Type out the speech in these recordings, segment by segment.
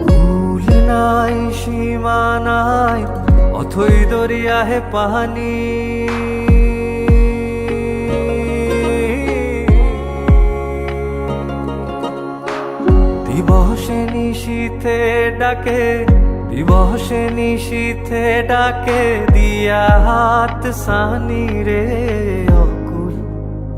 কুল নাই সীমা নাই অথই দরিয়া হে পানি দিবসে নিশীথে ডাকে দিবসে নিশীথে ডাকে দিয়া হাত সানি রে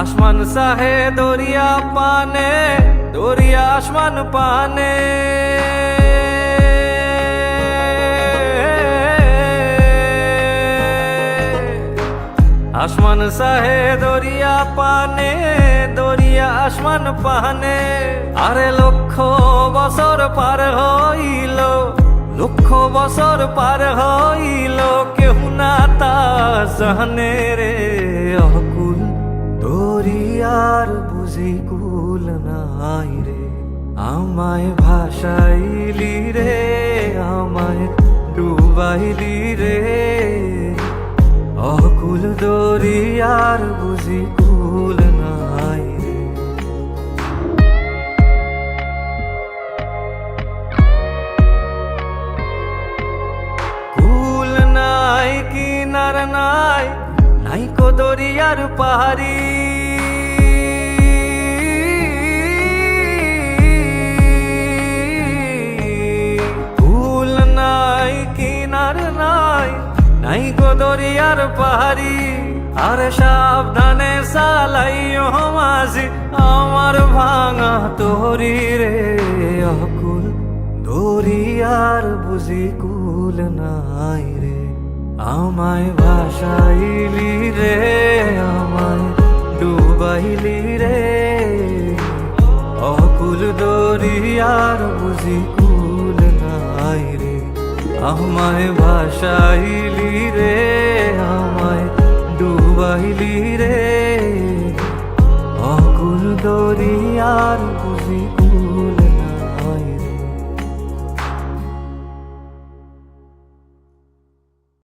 আসমান সাহে, দরিয়া পানে, দরিয়া আসমান পানে। আসমান সাহে, দরিয়া পানে, দরিয়া আসমান পানে। আরে লক্ষ বছর পার হইল, লক্ষ বছর পার হইল কেউ না তা জানে রে কুল নাই রে। আমায় ভাসাইলি রে, আমায় ডুবাইলি রে। অকুল দরিয়ার বুঝি কুল নাই রে। কুল নাই, কিনার নাই নাই কো দরিয়ার পাহাড়ি। নাই গো দরিয়ার পাহাড়ি, আরে সাবধানে সালাইও মাঝি, আমার ভাঙা তোরি রে। অকুল দরিয়ার বুঝি কুল নাই রে, আমায় ভাসাইলি রে, আমায় ডুবাইলি রে। অকুল দরিয়ার বুঝি কুল আমায় ভাসাইলি রে আমায় ডুবাইলি রে। অকুল দরিয়ার